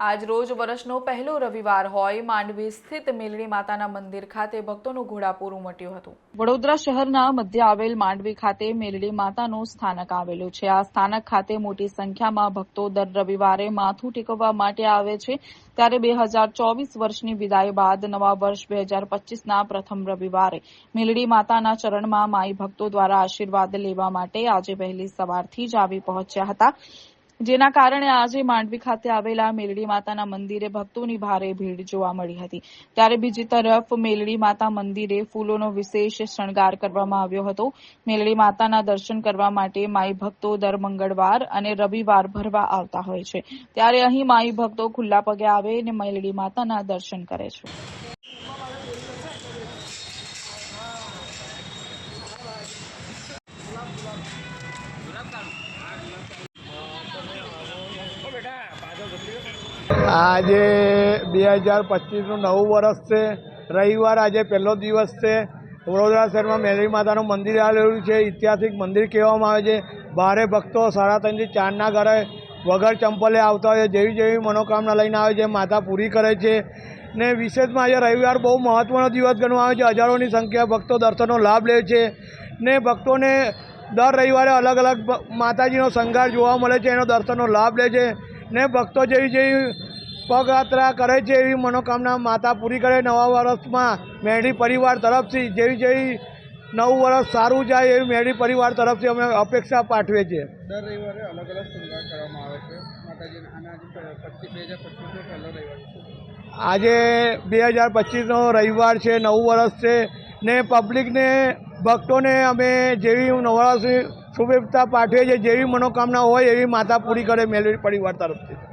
આજ રોજ વર્ષનો પહેલો રવિવાર હોય, માંડવી સ્થિત મેલડી માતાના મંદિર ખાતે ભક્તોનું ઘોડાપૂર ઉમટ્યું હતું. વડોદરા શહેરના મધ્ય આવેલ માંડવી ખાતે મેલડી માતાનું સ્થાનક આવેલું છે. આ સ્થાનક ખાતે મોટી સંખ્યામાં ભક્તો દર રવિવારે માથું ટેકવવા માટે આવે છે. ત્યારે બે હજાર ચોવીસ વર્ષની વિદાય બાદ નવા વર્ષ બે હજાર પચીસના પ્રથમ રવિવારે મેલડી માતાના ચરણમાં માઈ ભક્તો દ્વારા આશીર્વાદ લેવા માટે આજે વહેલી સવારથી જ આવી પહોંચ્યા હતા. જેના કારણે આજે માંડવી ખાતે આવેલા મેલડી માતાના મંદિરે ભક્તોની ભારે ભીડ જોવા મળી હતી. ત્યારે બીજી તરફ મેલડી માતા મંદિરે ફૂલોનો વિશેષ શણગાર કરવામાં આવ્યો હતો. મેલડી માતાના દર્શન કરવા માટે માઈ ભક્તો દર મંગળવાર અને રવિવાર ભરવા આવતા હોય છે. ત્યારે અહીં માઈ ભક્તો ખુલ્લા પગે આવે અને મેલડી માતાના દર્શન કરે છે. આજે બે હજાર પચીસનું નવું વર્ષ છે. રવિવાર આજે પહેલો દિવસ છે. વડોદરા શહેરમાં મેલરી માતાનું મંદિર આવેલું છે. ઐતિહાસિક મંદિર કહેવામાં આવે છે. ભારે ભક્તો સાડા ત્રણથી ચારના ઘરે વગર ચંપલે આવતા હોય જેવી જેવી મનોકામના લઈને આવે છે, માતા પૂરી કરે છે. ને વિશેષમાં આજે રવિવાર બહુ મહત્ત્વનો દિવસ ગણવામાં આવે છે. હજારોની સંખ્યા ભક્તો દર્શનનો લાભ લે છે. ને ભક્તોને દર રવિવારે અલગ અલગ માતાજીનો શણગાર જોવા મળે છે. એનો દર્શનનો લાભ લે છે. ને ભક્તો જેવી જેવી પગયાત્રા કરે છે એવી મનોકામના માતા પૂરી કરે. નવા વર્ષમાં મેળી પરિવાર તરફથી જેવી જેવી નવું વર્ષ સારું જાય એવી મેળી પરિવાર તરફથી અમે અપેક્ષા પાઠવીએ છીએ. દર રવિવારે અલગ અલગ શૃંગાર કરવામાં આવે છે. આજે બે હજાર પચીસનો રવિવાર છે નવું વર્ષ છે ને પબ્લિકને ભક્તોને અમે જેવી નવા વર્ષની શુભેચ્છા પાઠવે છે જેવી મનોકામના હોય એવી માતા પૂરી કરે મેળવી પરિવાર તરફથી.